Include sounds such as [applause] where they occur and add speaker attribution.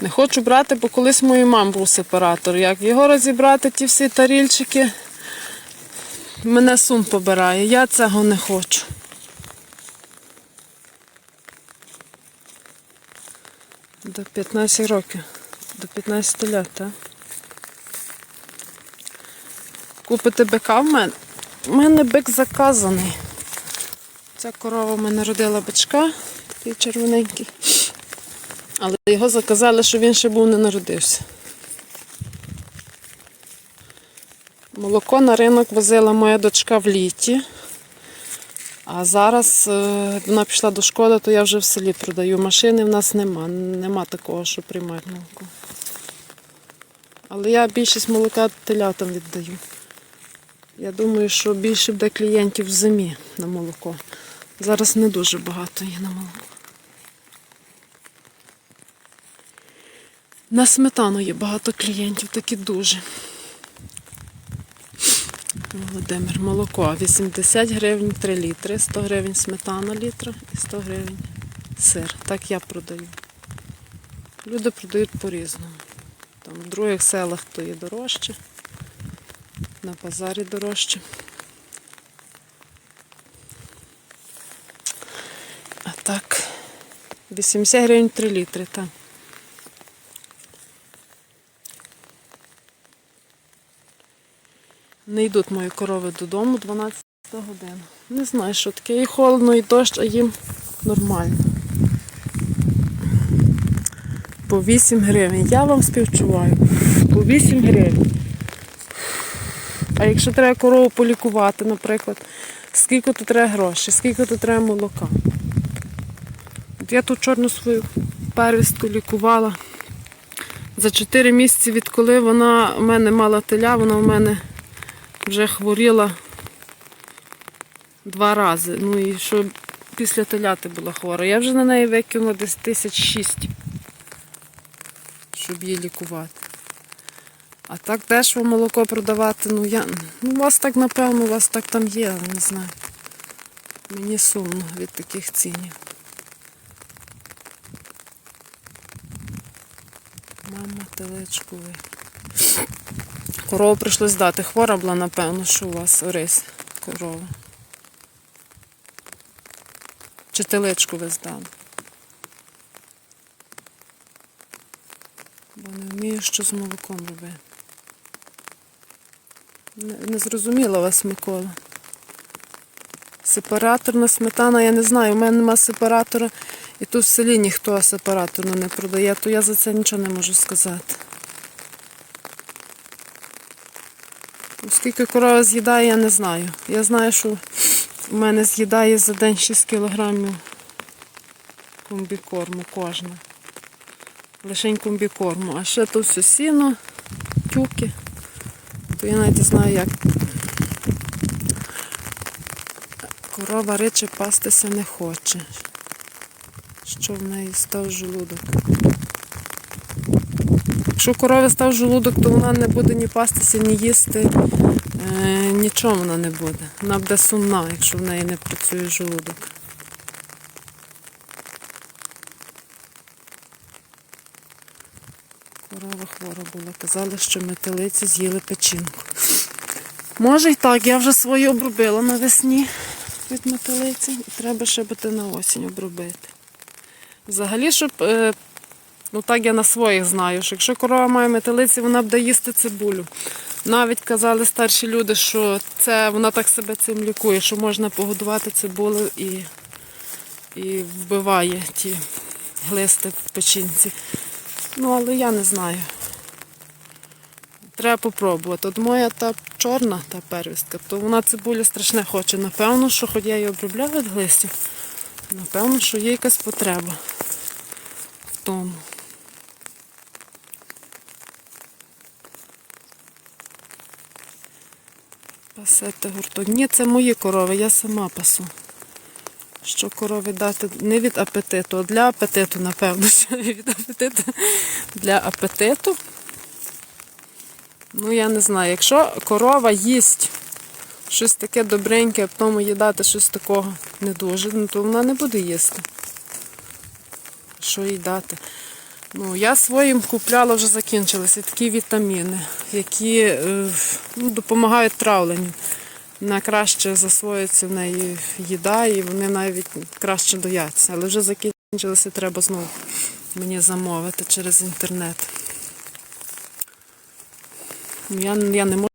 Speaker 1: Не хочу брати, бо колись моїй мам був сепаратор. Як його розібрати, ті всі тарільчики, мене сум побирає. Я цього не хочу. До 15 років. До 15 років, так? Купити бика в мене. У мене бик заказаний. Ця корова в мене родила бичка, такий червоненький. Але його заказали, що він ще був не народився. Молоко на ринок возила моя дочка в літі. А зараз е, вона пішла до школи, то я вже в селі продаю. Машини в нас нема. Нема такого, що приймають молоко. Але я більшість молока телятам віддаю. Я думаю, що більше буде клієнтів в зимі на молоко. Зараз не дуже багато є на молоко. На сметану є багато клієнтів, такі дуже. Володимир, молоко 80 гривень 3 літри, 100 гривень сметана літра і 100 гривень сир. Так я продаю. Люди продають по-різному. Там в других селах то є дорожче, на базарі дорожче. А так, 80 гривень 3 літри, так. Не йдуть мої корови додому 12 годин. Не знаю, що таке. І холодно, і дощ, а їм нормально. По 8 гривень. Я вам співчуваю. По 8 гривень. А якщо треба корову полікувати, наприклад, скільки тут треба грошей, скільки тут треба молока. От я ту чорну свою первістку лікувала. За 4 місяці, відколи вона у мене мала теля, вона в мене вже хворіла два рази. Ну і що після теляти була хвора. Я вже на неї викинула десь тисяч шість, щоб її лікувати. А так дешево молоко продавати, ну я. Ну, у вас так, напевно, у вас так там є, не знаю. Мені сумно від таких цінів. Мама телечку ви. Корову прийшлось здати. Хвора була, напевно, що у вас Орись корова. Чи теличку ви здали? Бо не вмію, що з молоком робити. Не, не зрозуміла вас, Микола. Сепараторна сметана, я не знаю, у мене нема сепаратора, і тут в селі ніхто сепараторну не продає, то я за це нічого не можу сказати. Скільки корова з'їдає, я не знаю. Я знаю, що в мене з'їдає за день 6 кілограмів комбікорму кожна. Лишень комбікорму. А ще то все сіно, тюки. То я навіть знаю, як. Корова речі пастися не хоче. Що в неї став желудок. Якщо корови став желудок, то вона не буде ні пастися, ні їсти. Е, нічого вона не буде. Вона буде сумна, якщо в неї не працює желудок. Корова хвора була. Казали, що метелиці з'їли печінку. Може й так, я вже свої обробила навесні від метелиці. І треба ще бути на осінь обробити. Взагалі, щоб е, Ну так я на своїх знаю, що якщо корова має метелиці, вона буде їсти цибулю. Навіть казали старші люди, що це вона так себе цим лікує, що можна погодувати цибулю і, і вбиває ті глисти в печінці. Ну, але я не знаю. Треба попробувати. От моя та чорна, та первістка, то вона цибулю страшне хоче. Напевно, що хоч я її обробляю від глистів, напевно, що є якась потреба в тому. Пасете гурток. Ні, це мої корови, я сама пасу. Що корови дати не від апетиту, а для апетиту, напевно, [laughs] що від апетиту. Для апетиту. Ну, я не знаю, якщо корова їсть щось таке добреньке, а потім їй дати щось такого не дуже, ну, то вона не буде їсти. Що їй дати? Ну, я своїм купляла вже закінчилися такі вітаміни, які е, ну, допомагають травленню. Вона краще засвоюється в неї їда, і вони навіть краще дояться. Але вже закінчилися, треба знову мені замовити через інтернет. Я, я не можу.